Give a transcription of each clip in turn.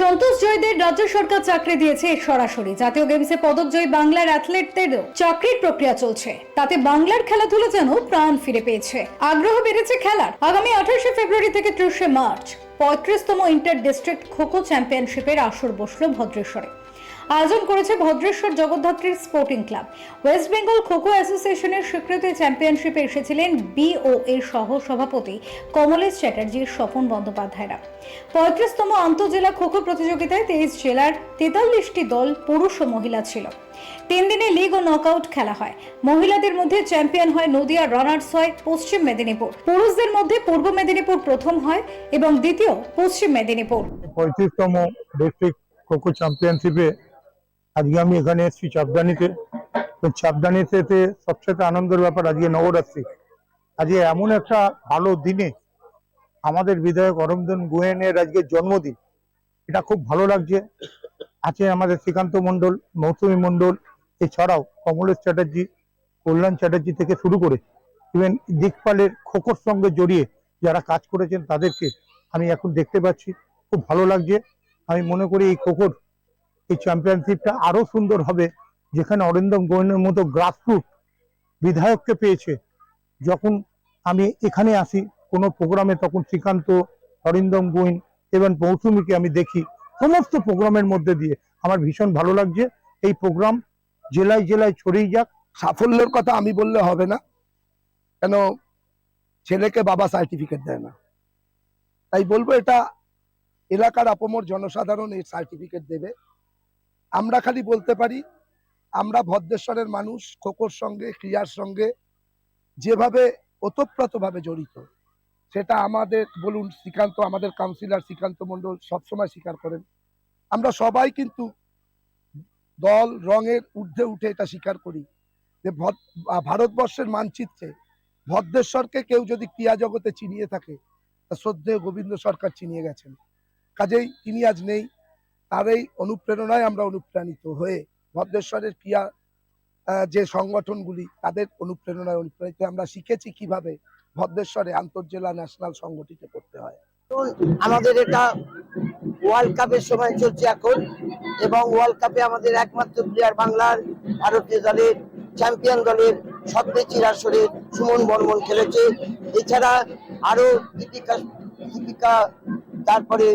সন্তোষ জয়দের রাজ্য সরকার চাকরি দিয়েছে সরাসরি। জাতীয় গেমসে পদক জয়ী বাংলার অ্যাথলেটদেরও চাকরির প্রক্রিয়া চলছে। তাতে বাংলার খেলাধুলো যেন প্রাণ ফিরে পেয়েছে। আগ্রহ বেড়েছে খেলার। আগামী আঠাশে ফেব্রুয়ারি থেকে ত্রিশে মার্চ, পঁয়ত্রিশতম ইন্টার ডিস্ট্রিক্ট খোখো চ্যাম্পিয়নশিপের আসর বসল ভদ্রেশ্বরে। আয়োজন করেছে Bhadreswar জগদ্ধাত্রীর sporting club West Bengal kho kho অ্যাসোসিয়েশনের স্বীকৃত চ্যাম্পিয়নশিপে এসেছিলেন বিও এর সহ সভাপতি কমলেশ চ্যাটার্জির স্বপন বন্দ্যোপাধ্যায়রা। পঁয়ত্রিশতম আন্তজেলা খোখো প্রতিযোগিতায় তেইশ জেলার তেতাল্লিশটি দল পুরুষ ও মহিলা ছিল। তিন দিনে লিগ ও নকআউট খেলা হয়। মহিলাদের মধ্যে চ্যাম্পিয়ন হয় নদিয়া রানার্স হয় পশ্চিম মেদিনীপুর। পুরুষদের মধ্যে পূর্ব মেদিনীপুর প্রথম হয় এবং দ্বিতীয় পশ্চিম মেদিনীপুর। পঁয়ত্রিশতম ডিস্ট্রিক্ট খোখো চ্যাম্পিয়নশিপে আজকে আমি এখানে এসেছি চাপদানিতে তো চাপদানিতে সবচেয়ে আনন্দের ব্যাপার, আজকে নবরাত্রি আজকে এমন একটা ভালো দিনে আমাদের বিধায়ক অরমদন গোয়েনের আজকে জন্মদিন। এটা খুব ভালো লাগছে। আছে আমাদের শ্রীকান্ত মণ্ডল, মৌসুমী মণ্ডল, এছাড়াও কমলেশ চ্যাটার্জি, কল্যাণ চ্যাটার্জি থেকে শুরু করে ইভেন দিকপালের খোকর সঙ্গে জড়িয়ে যারা কাজ করেছেন তাদেরকে আমি এখন দেখতে পাচ্ছি। খুব ভালো লাগছে। আমি মনে করি এই খোখোর এই চ্যাম্পিয়নশিপটা আরও সুন্দর হবে, যেখানে অরিন্দম গোয়েনের মতো গ্রাসরুট বিধায়ককে পেয়েছে। যখন আমি এখানে আসি, কোনো প্রোগ্রামে তখন শ্রীকান্ত, অরিন্দম গোয়েন এবং মৌসুমীকে আমি দেখি, সমস্ত প্রোগ্রামের মধ্যে দিয়ে। আমার ভীষণ ভালো লাগছে। এই প্রোগ্রাম জেলায় জেলায় ছড়িয়ে যাক। সাফল্যের কথা আমি বললে হবে না। কেন? ছেলেকে বাবা সার্টিফিকেট দেয় না। তাই বলব এটা এলাকার আপমর জনসাধারণ এই সার্টিফিকেট দেবে। আমরা খালি বলতে পারি, আমরা ভদ্রেশ্বরের মানুষ, খোকোর সঙ্গে, ক্রিয়ার সঙ্গে, যেভাবে ওতপ্রোতভাবে জড়িত, সেটা আমাদের, বলুন, শ্রীকান্ত, আমাদের কাউন্সিলর শ্রীকান্ত মণ্ডল সবসময় স্বীকার করেন। আমরা সবাই কিন্তু দল, রঙের ঊর্ধ্বে উঠে এটা স্বীকার করি, যে ভারতবর্ষের মানচিত্রে ভদ্রেশ্বরকে কেউ যদি ক্রিয়া জগতে চিনিয়ে থাকে, তা শ্রদ্ধেয় গোবিন্দ সরকার চিনিয়ে গেছেন। কাজেই তিনি আজ নেই তার এই অনুপ্রেরণায় আমরা অনুপ্রাণিত হয়ে ভদ্রেশ্বরের ক্রিয়া যে সংগঠনগুলি, তাদের অনুপ্রেরণায় অনুপ্রাণিত আমরা শিখেছি কীভাবে ভদ্রেশ্বরে আন্তর্জেলা ন্যাশনাল সংগঠিত করতে হয়। আমাদের এটা ওয়ার্ল্ড কাপের সময় চলছে এখন এবং ওয়ার্ল্ড কাপে আমাদের একমাত্র প্লেয়ার বাংলার ভারতীয় দলের চ্যাম্পিয়ন দলের সবচেয়ে চিরাসরে সুমন বর্মন খেলেছে। এছাড়া আরও দীপিকা দীপিকা তারপরে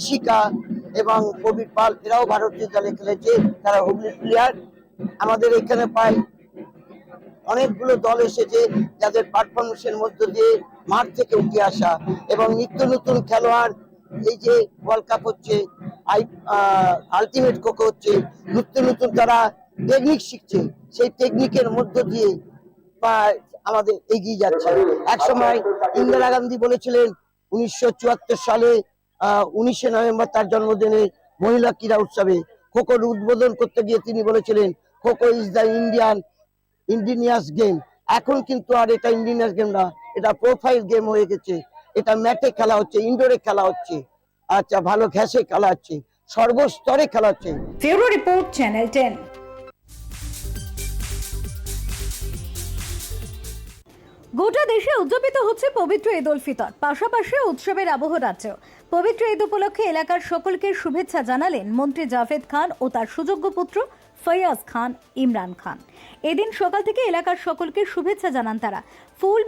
ইশিকা এবং কবির পাল, এরাও ভারতীয় দলে খেলেছে, তারা হুগলির প্লেয়ার। আমাদের এখানে প্রায় অনেকগুলো দল এসেছে যাদের পারফরমেন্সের মধ্য দিয়ে মাঠ থেকে উঠে আসা এবং নিত্য নতুন খেলোয়াড়, এই যে ওয়ার্ল্ড কাপ হচ্ছে, আই আলটিমেট কোকো হচ্ছে, নিত্য নতুন তারা টেকনিক শিখছে, সেই টেকনিকের মধ্য দিয়ে বা আমাদের এগিয়ে যাচ্ছে। এক সময় ইন্দিরা গান্ধী বলেছিলেন উনিশশো চুয়াত্তর সালে উনিশে নভেম্বর তার জন্মদিনে মহিলা ক্রীড়া উৎসবে খোখোর উদ্বোধন করতে গিয়ে তিনি বলেছিলেন kho kho is the Indian indigenous game এখন কিন্তু আর এটা ইন্ডিনিয়াস গেম না, এটা প্রোফাইল গেম হয়ে গেছে। এটা ম্যাটে খেলা হচ্ছে ইনডোরে খেলা হচ্ছে। আচ্ছা ভালো ঘ্যাসে খেলা হচ্ছে, সর্বস্তরে খেলা হচ্ছে। Report, channel ten. গোটা দেশে উদযাপিত হচ্ছে পবিত্র ঈদ উল ফিতর, পাশাপাশি উৎসবের আবহ রাজ্য। পবিত্র ঈদ উপলক্ষে এলাকার সকলকে শুভেচ্ছা জানালেন মন্ত্রী জাভেদ খান ও তার সুযোগ্য পুত্র ফৈয়াজ খান, ইমরান খান। এদিন সকাল থেকে এলাকার সকলকে শুভেচ্ছা জানান তারা। ফুল